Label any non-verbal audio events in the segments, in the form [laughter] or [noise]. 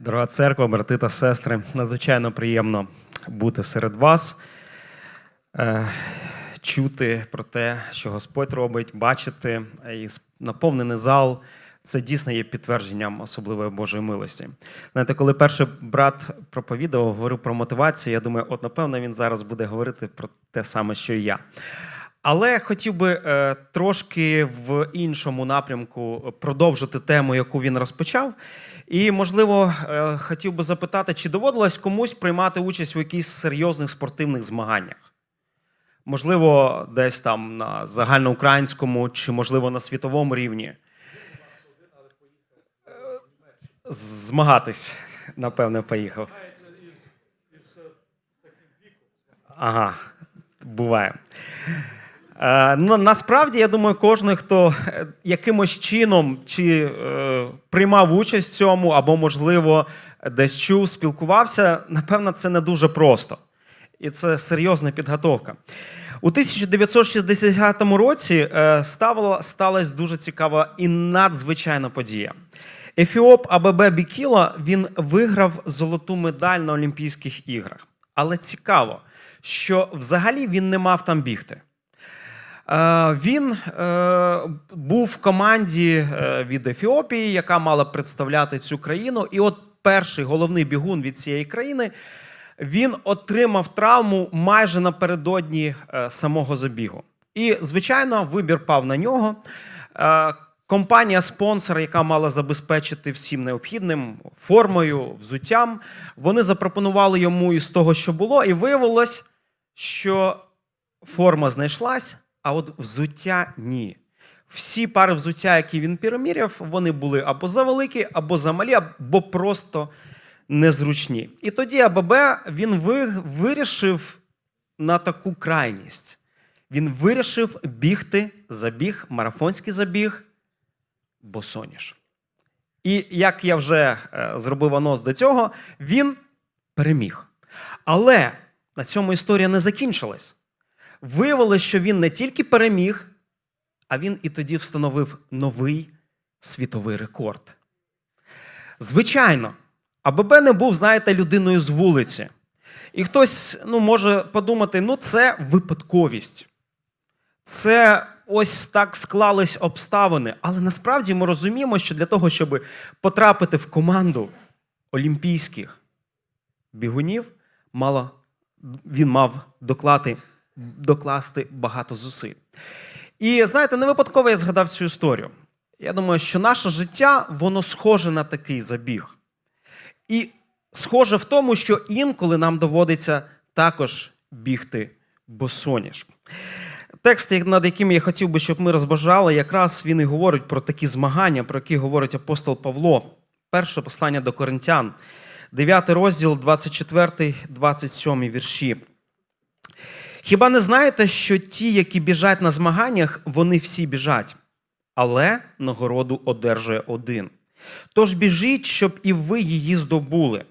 Дорога церква, брати та сестри, надзвичайно приємно бути серед вас, е, чути про те, що Господь робить, бачити і наповнений зал. Це дійсно є підтвердженням особливої Божої милості. Знаєте, коли перший брат проповідував, говорив про мотивацію, я думаю, от напевно він зараз буде говорити про те саме, що і я. Але хотів би е, трошки в іншому напрямку продовжити тему, яку він розпочав. І, можливо, е, хотів би запитати, чи доводилось комусь приймати участь у якихось серйозних спортивних змаганнях? Можливо, десь там на загальноукраїнському чи, можливо, на світовому рівні. Змагатись, напевне, поїхав. Ага, буває. Е, ну, насправді, я думаю, кожен, хто е, якимось чином чи е, приймав участь в цьому, або, можливо, десь чув, спілкувався, напевно, це не дуже просто. І це серйозна підготовка. У 1960 році ставила, сталася дуже цікава і надзвичайна подія. Ефіоп АББ Бікіла він виграв золоту медаль на Олімпійських іграх. Але цікаво, що взагалі він не мав там бігти. Е, Він е, був в команді е, від Ефіопії, яка мала представляти цю країну. І от перший головний бігун від цієї країни він отримав травму майже напередодні самого забігу. І, звичайно, вибір пав на нього. Компанія спонсор, яка мала забезпечити всім необхідним формою, взуттям, вони запропонували йому із того, що було, і виявилось, що форма знайшлась, а от взуття ні. Всі пари взуття, які він переміряв, вони були або завеликі, або замалі, або просто незручні. І тоді АББ він вирішив на таку крайність. Він вирішив бігти забіг, марафонський забіг, босоніж. І як я вже е, зробив анонс до цього, він переміг. Але на цьому історія не закінчилась. Виявилось, що він не тільки переміг, а він і тоді встановив новий світовий рекорд. Звичайно, АББ не був, знаєте, людиною з вулиці. І хтось ну, може подумати: ну, це випадковість. Це ось так склались обставини. Але насправді ми розуміємо, що для того, щоб потрапити в команду олімпійських бігунів, мало, він мав доклати, докласти багато зусиль. І знаєте, не випадково я згадав цю історію. Я думаю, що наше життя воно схоже на такий забіг. І схоже в тому, що інколи нам доводиться також бігти босоніж. Текст, над яким я хотів би, щоб ми розбажали, якраз він і говорить про такі змагання, про які говорить апостол Павло. Перше послання до Коринтян, 9 розділ, 24-27 вірші. Хіба не знаєте, що ті, які біжать на змаганнях, вони всі біжать, але нагороду одержує один. Тож біжіть, щоб і ви її здобули.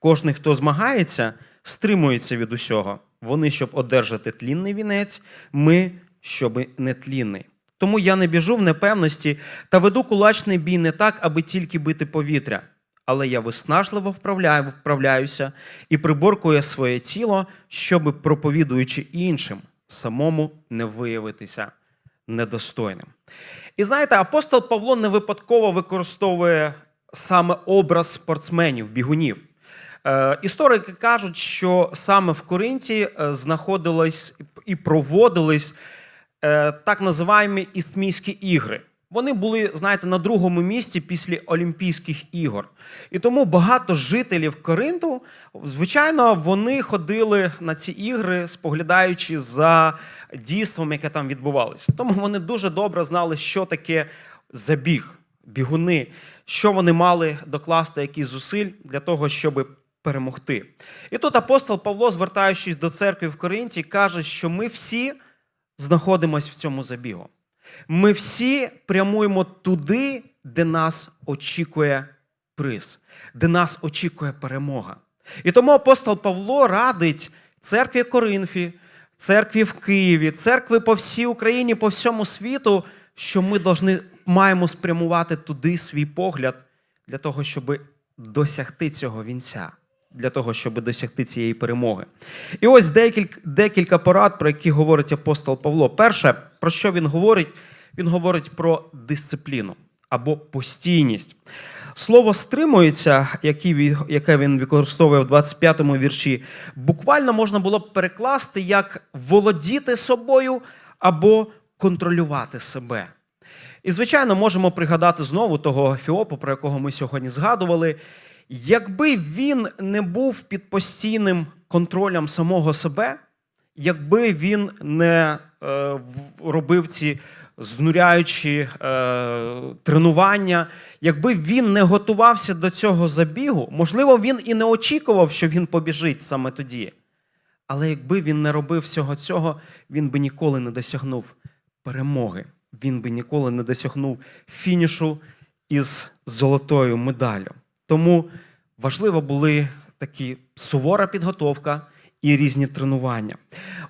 Кожний, хто змагається, стримується від усього. Вони, щоб одержати тлінний вінець, ми, щоб нетлінний. Тому я не біжу в непевності та веду кулачний бій не так, аби тільки бити повітря. Але я виснажливо вправляю, вправляюся і приборкую своє тіло, щоби, проповідуючи іншим, самому не виявитися недостойним. І знаєте, апостол Павло не випадково використовує саме образ спортсменів, бігунів. Е, історики кажуть, що саме в Коринті е, знаходились і проводились е, так називаємо Істмійські ігри. Вони були, знаєте, на другому місці після Олімпійських ігор. І тому багато жителів Коринту, звичайно, вони ходили на ці ігри, споглядаючи за дійством, яке там відбувалося. Тому вони дуже добре знали, що таке забіг, бігуни, що вони мали докласти якісь зусиль для того, щоб перемогти. І тут апостол Павло, звертаючись до церкви в Коринті, каже, що ми всі знаходимося в цьому забігу. Ми всі прямуємо туди, де нас очікує приз, де нас очікує перемога. І тому апостол Павло радить церкві Коринфі, церкві в Києві, церкви по всій Україні, по всьому світу, що ми должны, маємо спрямувати туди свій погляд для того, щоб досягти цього вінця, для того, щоб досягти цієї перемоги. І ось декілька, декілька порад, про які говорить апостол Павло. Перше, про що він говорить? Він говорить про дисципліну або постійність. Слово стримується, яке він- використовує в 25-му вірші, буквально можна було б перекласти як володіти собою або контролювати себе. І, звичайно, можемо пригадати знову того Фіопу, про якого ми сьогодні згадували. Якби він не був під постійним контролем самого себе, якби він не е, робив ці знуряючі е, тренування, якби він не готувався до цього забігу, можливо, він і не очікував, що він побіжить саме тоді. Але якби він не робив всього цього, він би ніколи не досягнув перемоги. Він би ніколи не досягнув фінішу із золотою медаллю. Тому важливо були такі сувора підготовка і різні тренування.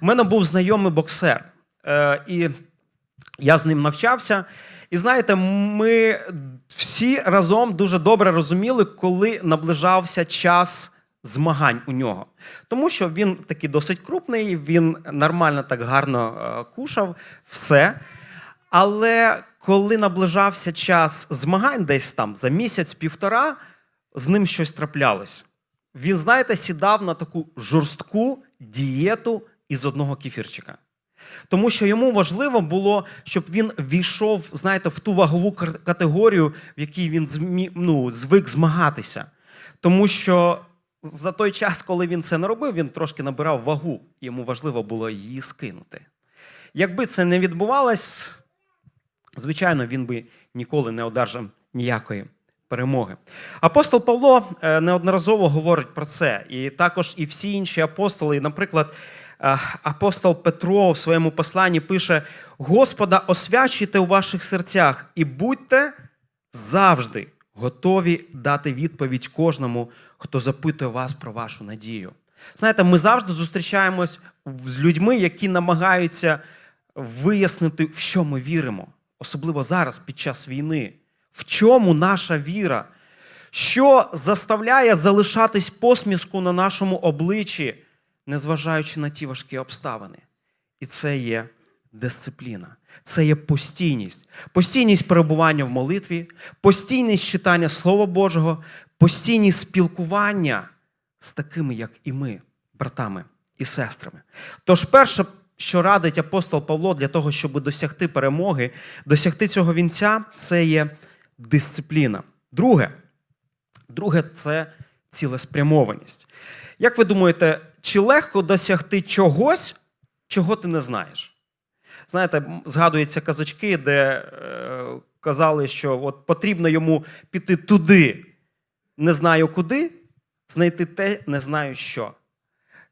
У мене був знайомий боксер, е, і я з ним навчався. І знаєте, ми всі разом дуже добре розуміли, коли наближався час змагань у нього. Тому що він такий досить крупний, він нормально так гарно е, кушав, все. Але коли наближався час змагань, десь там за місяць-півтора, з ним щось траплялось. Він, знаєте, сідав на таку жорстку дієту із одного кефірчика. Тому що йому важливо було, щоб він війшов, знаєте, в ту вагову категорію, в якій він змі, ну, звик змагатися. Тому що за той час, коли він це не робив, він трошки набирав вагу. Йому важливо було її скинути. Якби це не відбувалось, звичайно, він би ніколи не одержав ніякої перемоги. Апостол Павло е, неодноразово говорить про це, і також і всі інші апостоли. І, Наприклад, е, апостол Петро в своєму посланні пише: Господа освячуйте у ваших серцях і будьте завжди готові дати відповідь кожному, хто запитує вас про вашу надію. Знаєте, ми завжди зустрічаємось з людьми, які намагаються вияснити, в що ми віримо, особливо зараз, під час війни. В чому наша віра? Що заставляє залишатись посмішку на нашому обличчі, незважаючи на ті важкі обставини? І це є дисципліна, це є постійність, постійність перебування в молитві, постійність читання Слова Божого, постійність спілкування з такими, як і ми, братами і сестрами. Тож, перше, що радить апостол Павло для того, щоб досягти перемоги, досягти цього вінця, це є дисципліна. Друге, друге це цілеспрямованість. Як ви думаєте, чи легко досягти чогось, чого ти не знаєш? Знаєте, згадуються казочки, де е, казали, що от потрібно йому піти туди, не знаю куди, знайти те, не знаю що.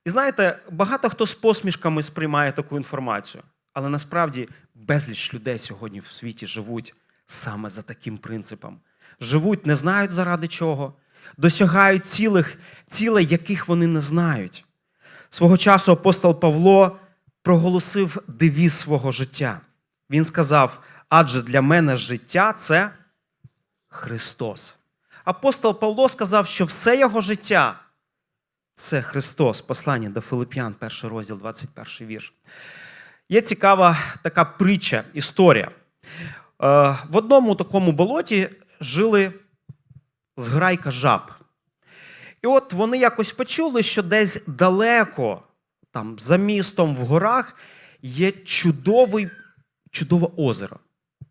І знаєте, багато хто з посмішками сприймає таку інформацію, але насправді безліч людей сьогодні в світі живуть саме за таким принципом. Живуть, не знають заради чого, досягають цілих, цілей, яких вони не знають. Свого часу апостол Павло проголосив девіз свого життя. Він сказав: адже для мене життя це Христос. Апостол Павло сказав, що все його життя це Христос. Послання до Филип'ян, перший розділ, 21 вірш. Є цікава така притча, історія. Е, В одному такому болоті жили зграйка жаб. І от вони якось почули, що десь далеко, там, за містом в горах, є чудовий, чудове озеро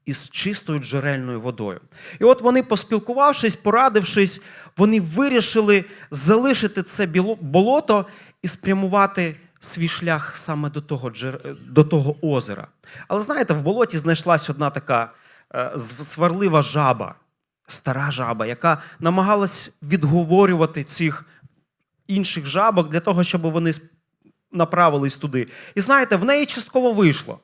із чистою джерельною водою. І от вони, поспілкувавшись, порадившись, вони вирішили залишити це болото і спрямувати свій шлях саме до того, джер- до того озера. Але знаєте, в болоті знайшлась одна така е, сварлива жаба, стара жаба, яка намагалась відговорювати цих інших жабок для того, щоб вони направились туди. І знаєте, в неї частково вийшло.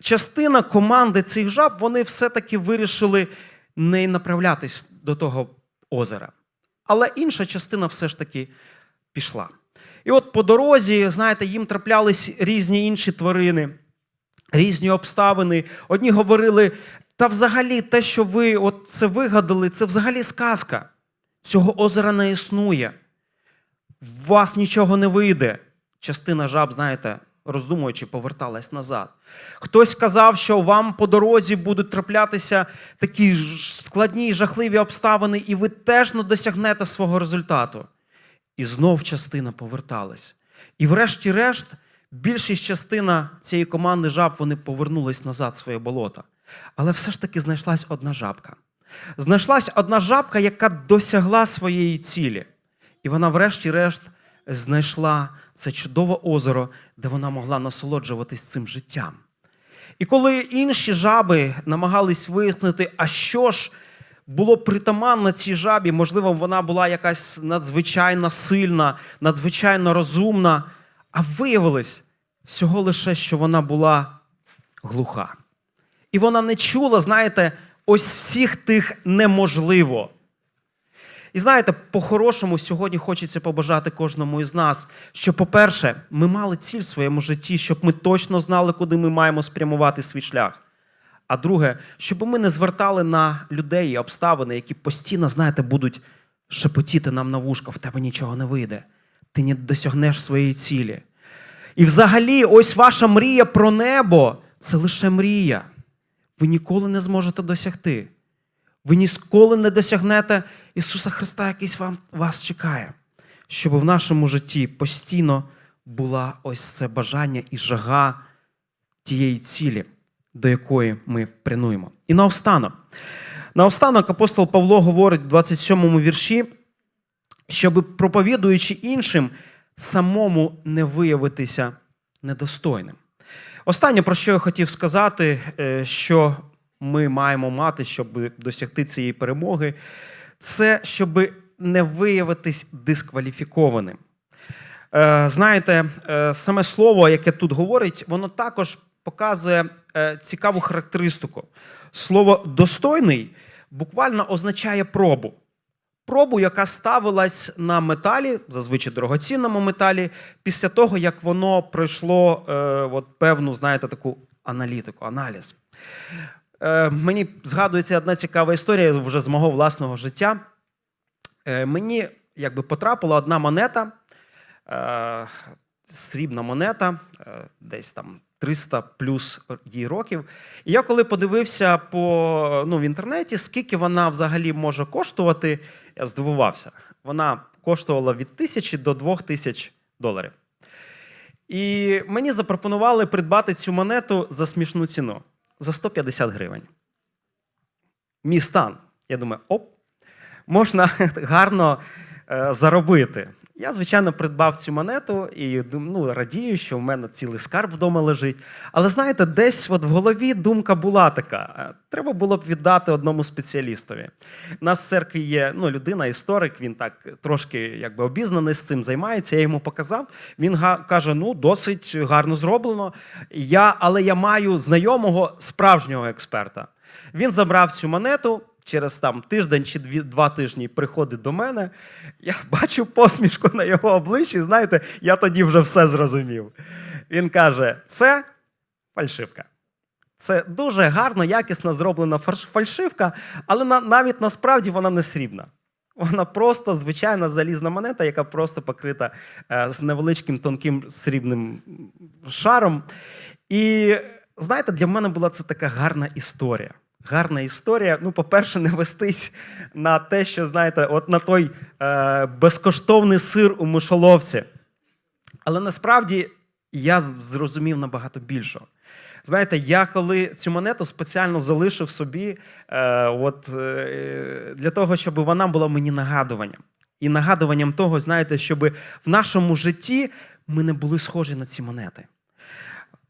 Частина команди цих жаб вони все-таки вирішили не направлятись до того озера. Але інша частина все ж таки пішла. І от по дорозі, знаєте, їм траплялись різні інші тварини, різні обставини. Одні говорили: та взагалі те, що ви от це вигадали, це взагалі сказка. Цього озера не існує. В вас нічого не вийде. Частина жаб, знаєте, роздумуючи, поверталась назад. Хтось казав, що вам по дорозі будуть траплятися такі складні жахливі обставини, і ви теж не досягнете свого результату. І знов частина поверталась. І врешті-решт, більшість частина цієї команди жаб вони повернулись назад в своє болото. Але все ж таки знайшлась одна жабка. Знайшлась одна жабка, яка досягла своєї цілі. І вона, врешті-решт, знайшла це чудове озеро, де вона могла насолоджуватись цим життям. І коли інші жаби намагались вияснити, а що ж було притаманно цій жабі, можливо, вона була якась надзвичайно сильна, надзвичайно розумна, а виявилось всього лише, що вона була глуха. І вона не чула, знаєте, ось всіх тих неможливо. І знаєте, по-хорошому сьогодні хочеться побажати кожному із нас, що, по-перше, ми мали ціль в своєму житті, щоб ми точно знали, куди ми маємо спрямувати свій шлях. А друге, щоб ми не звертали на людей і обставини, які постійно, знаєте, будуть шепотіти нам на вушко, в тебе нічого не вийде, ти не досягнеш своєї цілі. І взагалі, ось ваша мрія про небо це лише мрія. Ви ніколи не зможете досягти. Ви ніколи не досягнете Ісуса Христа, якийсь вам, вас чекає, щоб в нашому житті постійно була ось це бажання і жага тієї цілі, до якої ми прянуємо. І наостанок. Наостанок апостол Павло говорить в 27 вірші, щоб проповідуючи іншим, самому не виявитися недостойним. Останнє, про що я хотів сказати, е, що ми маємо мати, щоб досягти цієї перемоги, це щоб не виявитись дискваліфікованим. Е, Знаєте, е, саме слово, яке тут говорить, воно також показує е, цікаву характеристику. Слово достойний буквально означає пробу. Пробу, яка ставилась на металі, зазвичай дорогоцінному металі, після того, як воно пройшло е, от певну, знаєте, таку аналітику, аналіз. Е, мені згадується одна цікава історія вже з мого власного життя. Е, мені якби потрапила одна монета, е, срібна монета, е, десь там 300 плюс їй років. І я коли подивився по, ну, в інтернеті, скільки вона взагалі може коштувати, я здивувався. Вона коштувала від тисячі до двох тисяч доларів. І мені запропонували придбати цю монету за смішну ціну за 150 гривень. Мій стан. Я думаю, оп, можна [laughs] гарно е, заробити. Я, звичайно, придбав цю монету і ну, радію, що в мене цілий скарб вдома лежить. Але знаєте, десь от в голові думка була така: е, треба було б віддати одному спеціалістові. У нас в церкві є ну, людина, історик, він так трошки якби, обізнаний з цим займається. Я йому показав. Він каже: ну, досить гарно зроблено. Я, але я маю знайомого справжнього експерта. Він забрав цю монету. Через там тиждень чи дві, два тижні приходить до мене. Я [laughs] бачу посмішку на його обличчі. Знаєте, я тоді вже все зрозумів. Він каже: це фальшивка. Це дуже гарно, якісно зроблена фальшивка, але на, навіть насправді вона не срібна. Вона просто звичайна залізна монета, яка просто покрита е, з невеличким тонким срібним шаром. І знаєте, для мене була це така гарна історія. Гарна історія. Ну, по-перше, [laughs] не вестись на те, що знаєте, от на той е, безкоштовний сир у мишоловці. Але насправді я зрозумів набагато більшого. Знаєте, я коли цю монету спеціально залишив собі, е, от, е, для того, щоб вона була мені нагадуванням. І нагадуванням того, знаєте, щоб в нашому житті ми не були схожі на ці монети.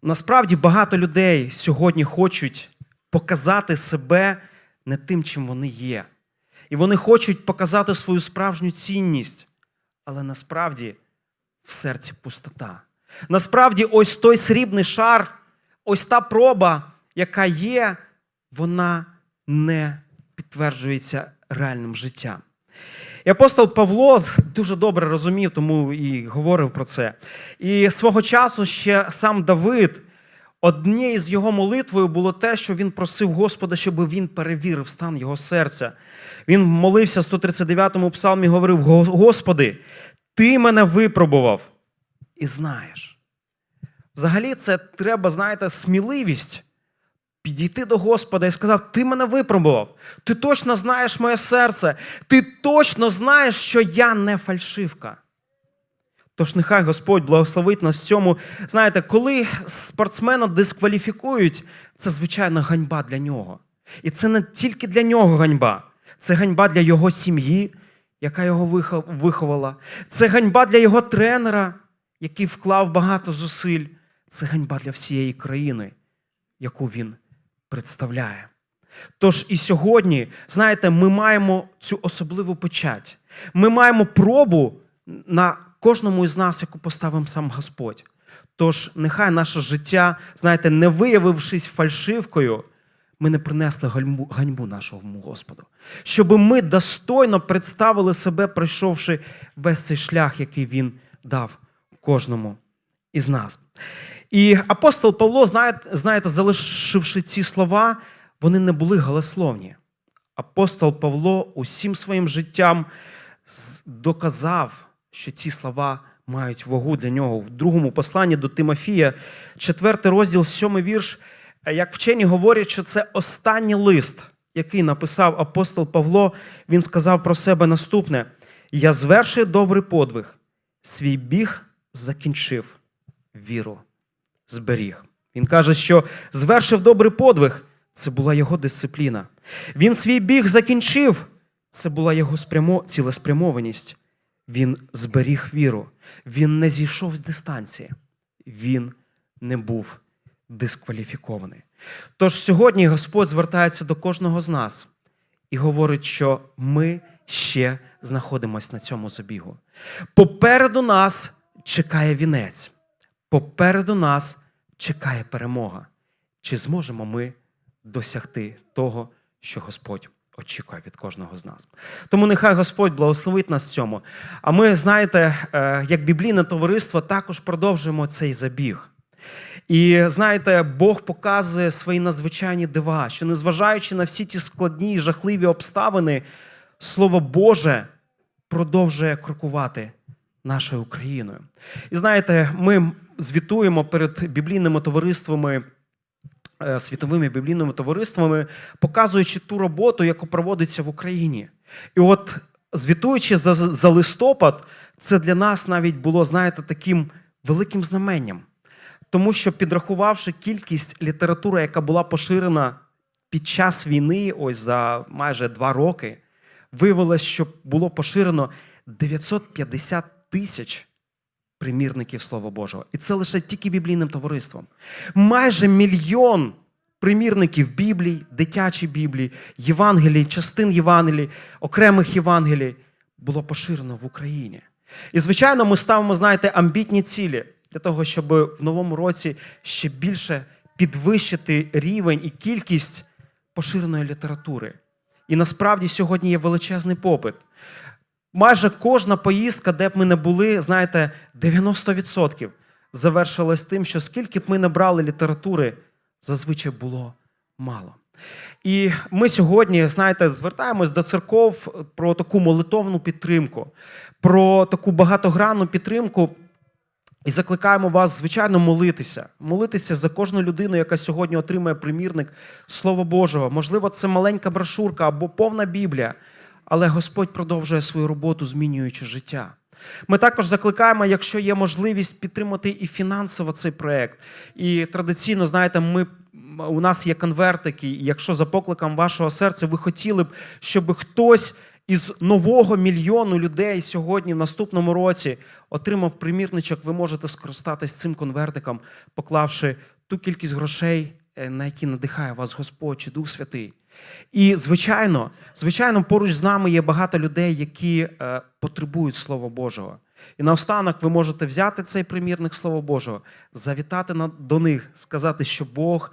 Насправді багато людей сьогодні хочуть показати себе не тим, чим вони є. І вони хочуть показати свою справжню цінність, але насправді в серці пустота. Насправді, ось той срібний шар, ось та проба, яка є, вона не підтверджується реальним життям. І апостол Павло дуже добре розумів, тому і говорив про це. І свого часу ще сам Давид, Однією з його молитвою було те, що він просив Господа, щоб він перевірив стан його серця. Він молився в 139-му псалмі, говорив: Господи, ти мене випробував і знаєш. Взагалі, це треба, знаєте, сміливість підійти до Господа і сказати: Ти мене випробував, ти точно знаєш моє серце, ти точно знаєш, що я не фальшивка. Тож нехай Господь благословить нас цьому. Знаєте, коли спортсмена дискваліфікують, це звичайно ганьба для нього. І це не тільки для нього ганьба, це ганьба для його сім'ї, яка його виховала. Це ганьба для його тренера, який вклав багато зусиль. Це ганьба для всієї країни, яку він представляє. Тож і сьогодні, знаєте, ми маємо цю особливу печать. Ми маємо пробу на кожному із нас, яку поставив сам Господь. Тож нехай наше життя, знаєте, не виявившись фальшивкою, ми не принесли ганьбу, нашому Господу. Щоб ми достойно представили себе, пройшовши весь цей шлях, який він дав кожному із нас. І апостол Павло, знаєте, залишивши ці слова, вони не були голословні. Апостол Павло усім своїм життям доказав, що ці слова мають вагу для нього. В другому посланні до Тимофія, четвертий розділ, сьомий вірш. е, Як вчені говорять, що це останній лист, який написав апостол Павло, він сказав про себе наступне: Я звершив добрий подвиг, свій біг закінчив, віру зберіг. Він каже, що звершив добрий подвиг, це була його дисципліна. Він свій біг закінчив, це була його спрямо... цілеспрямованість. Він зберіг віру. Він не зійшов з дистанції. Він не був дискваліфікований. Тож сьогодні Господь звертається до кожного з нас і говорить, що ми ще знаходимося на цьому забігу. Попереду нас чекає вінець. Попереду нас чекає перемога. Чи зможемо ми досягти того, що Господь очікує від кожного з нас? Тому нехай Господь благословить нас цьому. А ми, знаєте, е, як біблійне товариство, також продовжуємо цей забіг. І знаєте, Бог показує свої надзвичайні дива, що незважаючи на всі ті складні і жахливі обставини, Слово Боже продовжує крокувати нашою Україною. І знаєте, ми звітуємо перед біблійними товариствами, світовими біблійними товариствами, показуючи ту роботу, яка проводиться в Україні. І от звітуючи за, за листопад, це для нас навіть було, знаєте, таким великим знаменням. Тому що підрахувавши кількість літератури, яка була поширена під час війни, ось за майже два роки, виявилось, що було поширено 950 тисяч примірників Слова Божого. І це лише тільки біблійним товариством. Майже мільйон примірників Біблій, дитячі Біблії, Євангелій, частин Євангелій, окремих Євангелій було поширено в Україні. І, звичайно, ми ставимо, знаєте, амбітні цілі для того, щоб в новому році ще більше підвищити рівень і кількість поширеної літератури. І насправді сьогодні є величезний попит. Майже кожна поїздка, де б ми не були, знаєте, 90% завершилась тим, що скільки б ми не брали літератури, зазвичай було мало. І ми сьогодні, знаєте, звертаємось до церков про таку молитовну підтримку, про таку багатогранну підтримку. І закликаємо вас, звичайно, молитися. Молитися за кожну людину, яка сьогодні отримує примірник Слова Божого. Можливо, це маленька брошурка або повна Біблія, але Господь продовжує свою роботу, змінюючи життя. Ми також закликаємо, якщо є можливість підтримати і фінансово цей проект. І традиційно, знаєте, ми. У нас є конвертики, і якщо за покликом вашого серця ви хотіли б, щоб хтось із нового мільйону людей сьогодні, в наступному році, отримав примірничок, ви можете скористатись цим конвертиком, поклавши ту кількість грошей, е, на які надихає вас Господь чи Дух Святий. І, звичайно, звичайно, поруч з нами є багато людей, які е, потребують Слова Божого. І наостанок ви можете взяти цей примірник Слова Божого, завітати на- до них, сказати, що Бог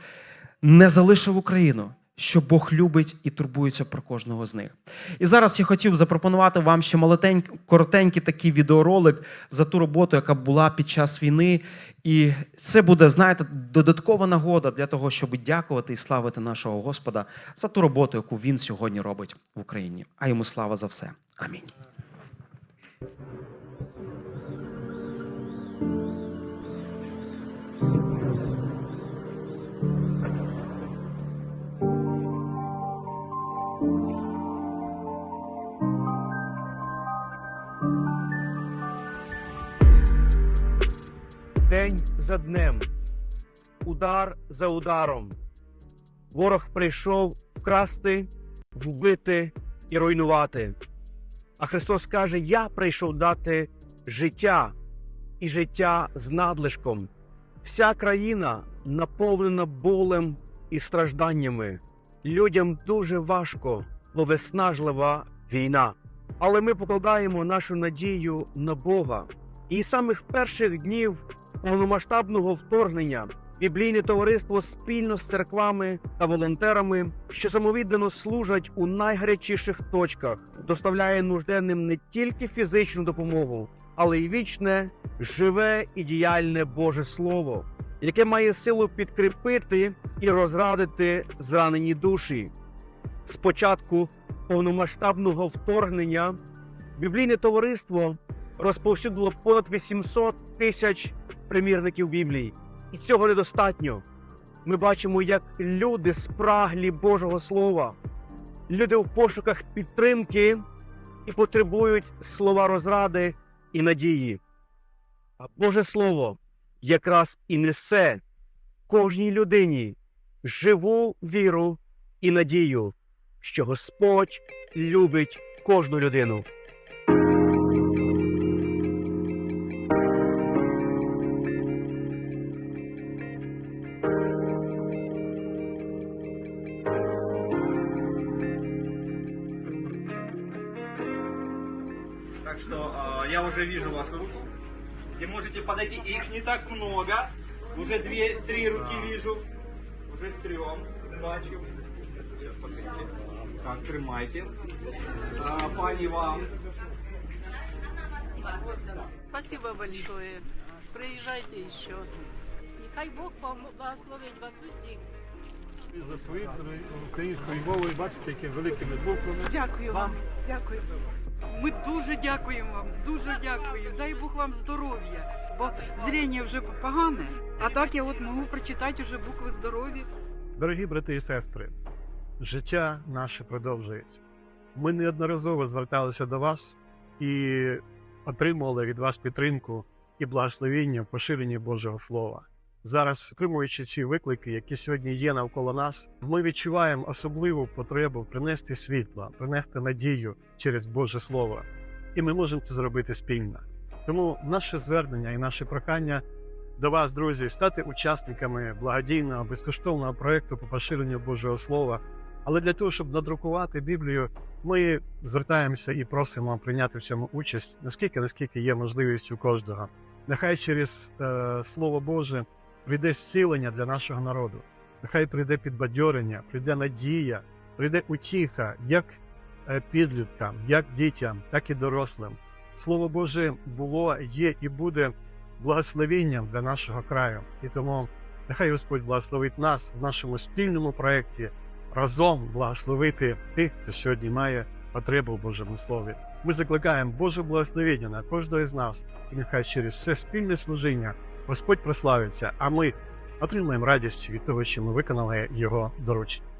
не залишив Україну. Що Бог любить і турбується про кожного з них. І зараз я хотів запропонувати вам ще малетенький, коротенький такий відеоролик за ту роботу, яка була під час війни. І це буде, знаєте, додаткова нагода для того, щоб дякувати і славити нашого Господа за ту роботу, яку він сьогодні робить в Україні. А йому слава за все. Амінь. День за днем, удар за ударом. Ворог прийшов вкрасти, вбити і руйнувати. А Христос каже: Я прийшов дати життя і життя з надлишком. Вся країна наповнена болем і стражданнями. Людям дуже важко, бо виснажлива війна. Але ми покладаємо нашу надію на Бога. І з самих перших днів повномасштабного вторгнення біблійне товариство спільно з церквами та волонтерами, що самовіддано служать у найгарячіших точках, доставляє нужденним не тільки фізичну допомогу, але й вічне, живе і діяльне Боже Слово, яке має силу підкріпити і розрадити зранені душі. Спочатку повномасштабного вторгнення біблійне товариство розповсюдило понад 800 тисяч примірників Біблії. І цього недостатньо. Ми бачимо, як люди спраглі Божого Слова, люди в пошуках підтримки і потребують слова розради і надії. А Боже Слово якраз і несе кожній людині живу віру і надію, що Господь любить кожну людину. Подойти. Их не так много. Уже две, три руки вижу. Уже трем. Бачу. Сейчас покажите. Так, тримайте. А, пані вам. Спасибо большое. Приезжайте еще. Нехай Бог вам благословить вас усіх. Заповіт українською мовою, бачите, яке великими буквами. Дякую вам. Дякую. Ми дуже дякуємо вам. Дуже дякую. Дай Бог вам здоров'я. Бо зріння вже погане. А так я от можу прочитати вже букви здоров'я. Дорогі брати і сестри, життя наше продовжується. Ми неодноразово зверталися до вас і отримували від вас підтримку і благословіння в поширенні Божого Слова. Зараз, отримуючи ці виклики, які сьогодні є навколо нас, ми відчуваємо особливу потребу принести світло, принести надію через Боже Слово. І ми можемо це зробити спільно. Тому наше звернення і наше прохання до вас, друзі, стати учасниками благодійного безкоштовного проекту по поширенню Божого Слова. Але для того, щоб надрукувати Біблію, ми звертаємося і просимо прийняти в цьому участь, наскільки наскільки є можливість у кожного. Нехай через е, Слово Боже прийде зцілення для нашого народу. Нехай прийде підбадьорення, прийде надія, прийде утіха як е, підліткам, як дітям, так і дорослим. Слово Боже було, є і буде благословенням для нашого краю. І тому нехай Господь благословить нас в нашому спільному проєкті разом благословити тих, хто сьогодні має потребу в Божому Слові. Ми закликаємо Боже благословення на кожного із нас, і нехай через це спільне служіння Господь прославиться, а ми отримаємо радість від того, що ми виконали його доручення.